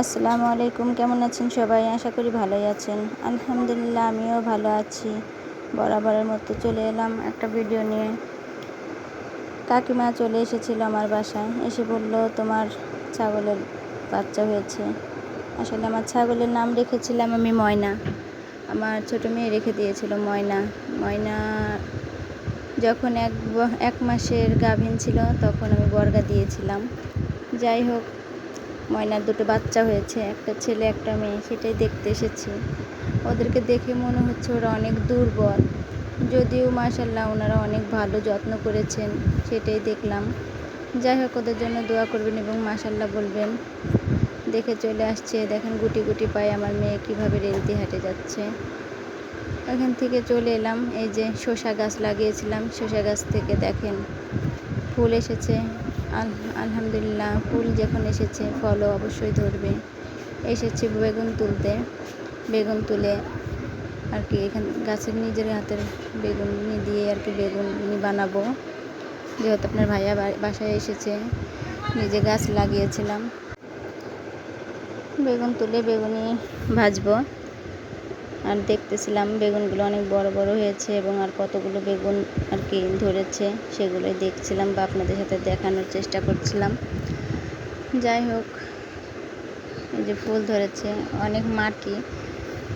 আসসালামু আলাইকুম, কেমন আছেন সবাই? আশা করি ভালোই আছেন। আলহামদুলিল্লাহ, আমিও ভালো আছি। বরাবরের মতো চলে এলাম একটা ভিডিও নিয়ে। কাকিমা চলে এসেছিল আমার বাসায়। এসে বলল, তোমার ছাগলের বাচ্চা হয়েছে। আসলে আমার ছাগলের নাম রেখেছিলাম আমি ময়না। আমার ছোটো মেয়ে রেখে দিয়েছিল ময়না। ময়না যখন এক এক মাসের গাভিন ছিল, তখন আমি বর্গা দিয়েছিলাম। যাই হোক ময়নার দুটো বাচ্চা হয়েছে, একটা ছেলে, একটা মেয়ে, সেটাই দেখতে এসেছি। ওদেরকে দেখে মনে হচ্ছে ওরা অনেক দুর্বল। যদিও মাসাল্লাহ ওনারা অনেক ভালো, যত্ন করেছেন, সেটাই দেখলাম। যাই হোক, ওদের জন্য দোয়া করবেন এবং মাসাল্লাহ বলবেন। দেখে চলে আসছে, দেখেন গুটি গুটি পায়ে আমার মেয়ে কীভাবে রেলতে হাঁটে যাচ্ছে। এখান থেকে চলে এলাম, এই যে শসা গাছ লাগিয়েছিলাম, শসা গাছ থেকে দেখেন ফুল এসেছে। আলহামদুলিল্লাহ, ফুল যখন এসেছে, ফলও অবশ্যই ধরবে। এসেছে বেগুন তুলতে। বেগুন তুলে আর কি এখানে, গাছের নিজের হাতের বেগুন দিয়ে আর কি বেগুন নিয়ে বানাবো। যেহেতু আপনার ভাইয়া বাসায় এসেছে, নিজে গাছ লাগিয়েছিলাম। বেগুন তুলে বেগুনি ভাজবো। আর দেখতেছিলাম বেগুনগুলো অনেক বড় বড় হয়েছে এবং আর কতগুলো বেগুন আর কি ধরেছে সেগুলোই দেখছিলাম বা আপনাদের সাথে দেখানোর চেষ্টা করছিলাম। যাই হোক, এই যে ফুল ধরেছে, অনেক মাটি,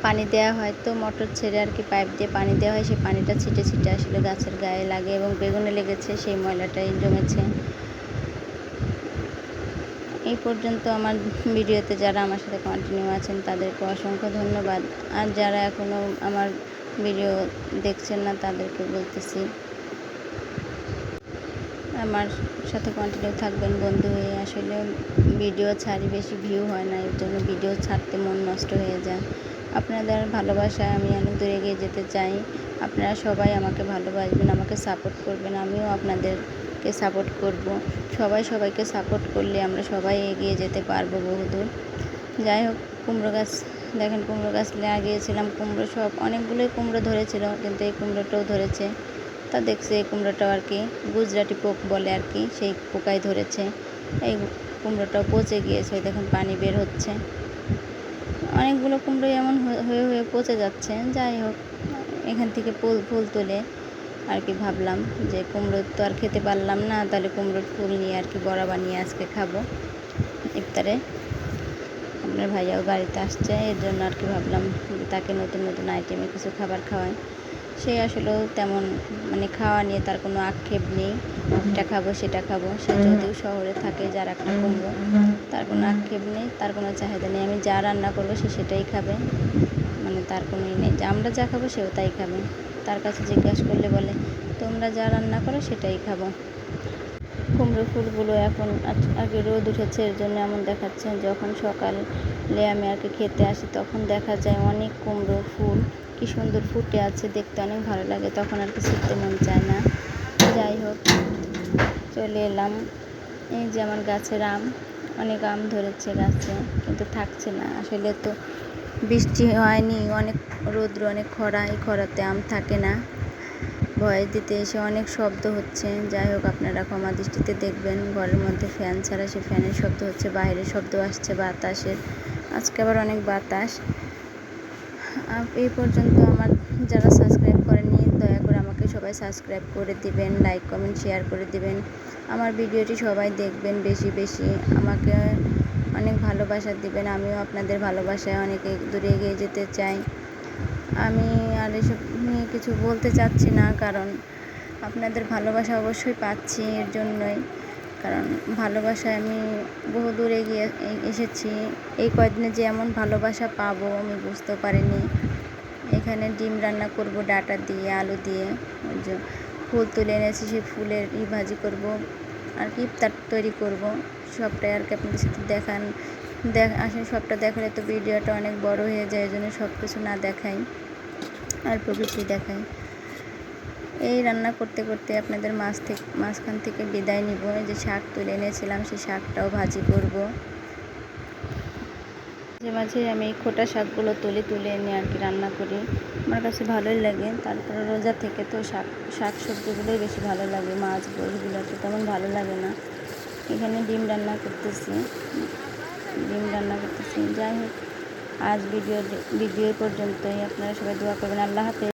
পানি দেওয়া হয় তো মোটর ছেড়ে আর কি পাইপ দিয়ে পানি দেওয়া হয়, সেই পানিটা ছিটে ছিটে আসলে গাছের গায়ে লাগে এবং বেগুনে লেগেছে, সেই ময়লাটাই জমেছে। এই পর্যন্ত আমার ভিডিওতে যারা আমার সাথে কন্টিনিউ আছেন, তাদেরকে অসংখ্য ধন্যবাদ। আর যারা এখনও আমার ভিডিও দেখছেন না, তাদেরকে বলতেছি, আমার সাথে কন্টিনিউ থাকবেন বন্ধু হয়ে। আসলে ভিডিও ছাড়ি বেশি ভিউ হয় না এর জন্য ভিডিও ছাড়তে মন নষ্ট হয়ে যায়। আপনাদের ভালোবাসায় আমি অনেক দূরে এগিয়ে যেতে চাই। আপনারা সবাই আমাকে ভালোবাসবেন, আমাকে সাপোর্ট করবেন। আমিও আপনাদের কে সাপোর্ট করব। সবাই সবাইকে সাপোর্ট করলে আমরা সবাই এগিয়ে যেতে পারব বহুদূর। যাই হোক, কুমড়ো গাছ, দেখেন কুমড়ো গাছ লাগিয়েছিলাম, কুমড়ো সব অনেকগুলোই কুমড়ো ধরেছিল, কিন্তু এই কুমড়োটাও ধরেছে। তা দেখছি এই কুমড়োটাও আর কি গুজরাটি পোক বলে আর কি, সেই পোকাই ধরেছে। এই কুমড়োটাও পচে গিয়েছে দেখুন পানি বের হচ্ছে। অনেকগুলো কুমড়ো এমন হয়ে হয়ে পচে যাচ্ছে। যাই হোক, এখান থেকে ফুল ফুল তুলে আর কি ভাবলাম যে কুমড়ো তো আর খেতে পারলাম না, তাহলে কুমড়োর ফুল নিয়ে আর কি বড়া বানিয়ে আজকে খাব ইফতারে। আপনার ভাইয়াও বাড়িতে আসছে, এর জন্য আর কি ভাবলাম তাকে নতুন নতুন আইটেমে কিছু খাবার খাওয়াই। সে আসলেও তেমন মানে খাওয়া নিয়ে তার কোনো আক্ষেপ নেই, এটা খাব, সেটা খাব। সে যদিও শহরে থাকে, যার একটা কুমড়ো, তার কোনো আক্ষেপ নেই, তার কোনো চাহিদা নেই। আমি যা রান্না করব, সে সেটাই খাবে। মানে তার কোনো ই নেই। আমরা যা খাব, সেও তাই খাবে। তার কাছে জিজ্ঞাসা করলে বলে, তোমরা যা রান্না করো সেটাই খাব। কুমড়ো ফুলগুলো এখন আগে রোদ উঠেছে, এর জন্য এমন দেখাচ্ছে যখন সকালে আমি আর কি খেতে আসি, তখন দেখা যায় অনেক কুমড়ো ফুল, কি সুন্দর ফুটে আছে, দেখতে অনেক ভালো লাগে, তখন আর কি শিখতে মন চায় না। যাই হোক, চলে এলাম। এই যে আমার গাছের আম, অনেক আম ধরেছে গাছে, কিন্তু থাকছে না। আসলে তো বৃষ্টি হয়নি, অনেক রৌদ্র, অনেক খরা, এই খরাতে আম থাকে না। ভয়েস দিতে এসে অনেক শব্দ হচ্ছে। যাই হোক, আপনারা ক্ষমা দৃষ্টিতে দেখবেন। ঘরের মধ্যে ফ্যান ছাড়া সে ফ্যানের শব্দ হচ্ছে, বাইরের শব্দ আসছে বাতাসের। আজকে আবার অনেক বাতাস। এই পর্যন্ত আমার যারা সাবস্ক্রাইব করেনি দয়া করে আমাকে সবাই সাবস্ক্রাইব করে দিবেন, লাইক, কমেন্ট, শেয়ার করে দিবেন। আমার ভিডিওটি সবাই দেখবেন বেশি বেশি। আমাকে অনেক ভালোবাসা দিবেন। আমিও আপনাদের ভালোবাসায় অনেক দূরে এগিয়ে যেতে চাই। আমি আর এসব নিয়ে কিছু বলতে চাচ্ছি না, কারণ আপনাদের ভালোবাসা অবশ্যই পাচ্ছি এর জন্যই। কারণ ভালোবাসায় আমি বহু দূর এগিয়ে এসেছি। এই কয়দিনে যে এমন ভালোবাসা পাবো আমি বুঝতেও পারিনি। এখানে ডিম রান্না করব, ডাটা দিয়ে, আলু দিয়ে ফুল তুলে এনেছি, সেই ফুলের ই ভাজি করব। আর কি ইফতার তৈরি করব। সবটাই আর কি আপনাদের সাথে দেখান, দেখ, আসলে সবটা দেখালে তো ভিডিওটা অনেক বড় হয়ে যায় এই জন্য সব কিছু না দেখাই, আর কিছুই দেখাই। এই রান্না করতে করতে আপনাদের মাছ থেকে, মাঝখান থেকে বিদায় নিব। যে শাক তুলে এনেছিলাম, সেই শাকটাও ভাজি করব। মাঝে মাঝে আমি খোটা শাকগুলো তুলে তুলে এনে আর কি রান্না করি। আমার কাছে ভালোই লাগে। তারপরে রোজা থেকে তো শাক শাক সবজিগুলোই বেশি ভালো লাগে। মাছ গোলগুলো তো তেমন ভালো লাগে না। এখানে ডিম রান্না করতেছি। ডিম রান্না করতেছি। যাই হোক, আজ ভিডিও ভিডিও পর্যন্তই। আপনারা সবাই দোয়া করবেন। আল্লাহ হাফেজ।